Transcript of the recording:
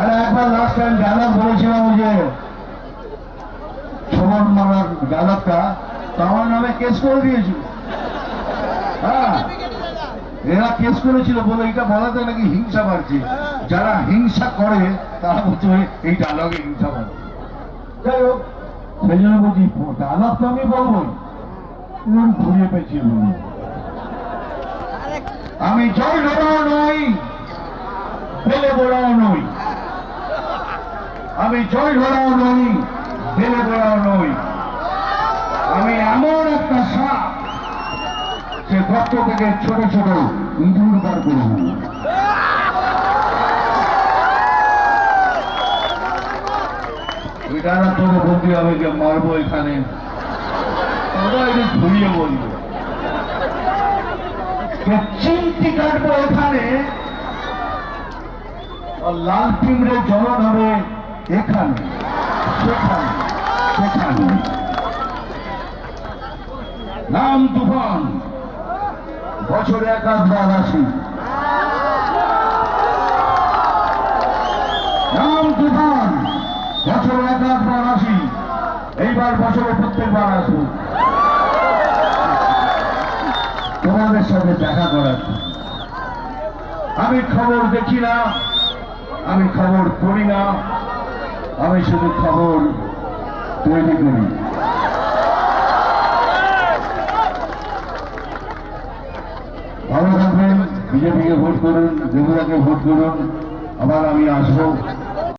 আরে একবার last time dialogue বলেছিলাম যে সমান মারার ডায়লগটা তো আমার নামে কেস করে দিয়েছিল। হ্যাঁ এরা কেস করেছিল বলে এটা বলাতে নাকি হিংসা বাড়ছে। যারা হিংসা করে তারা বলছে এই ডায়লগে হিংসা বাড়ছে। যাই হোক সেই জন্য বলছি ডায়লগ তো আমি বলবোই ঘুরিয়ে পেয়েছি। আমি। জল ঢোড়াও নই বেলে নই আমি জল ঢোড়াও নই, বেলে বোড়াও নই। আমি এমন একটা সাপ, সে গর্ত থেকে ছোট ছোট ইঁদুর বার করব এটা না তোকে বলতে হবে যে মারবো এখানে। ওরা একটু ঘুরিয়ে বলবে। চিমটি কাটবো এখানে লাল পিঁমড়ে জলন হবে। এখানে, সেখানে সেখানে। নাম তুফান, বছরে এক আধবার আসি। নাম তুফান, বছরে এক আধবার আসি। এইবার বছরে প্রত্যেকবার আসব। তোমাদের সাথে দেখা করার। আমি খবর দেখি না, আমি খবর করি না। আমি শুধু খবর তৈরি করি। ভালো থাকবেন বিজেপিকে ভোট করুন যুবরাকে ভোট করুন, আবার আমি আসব।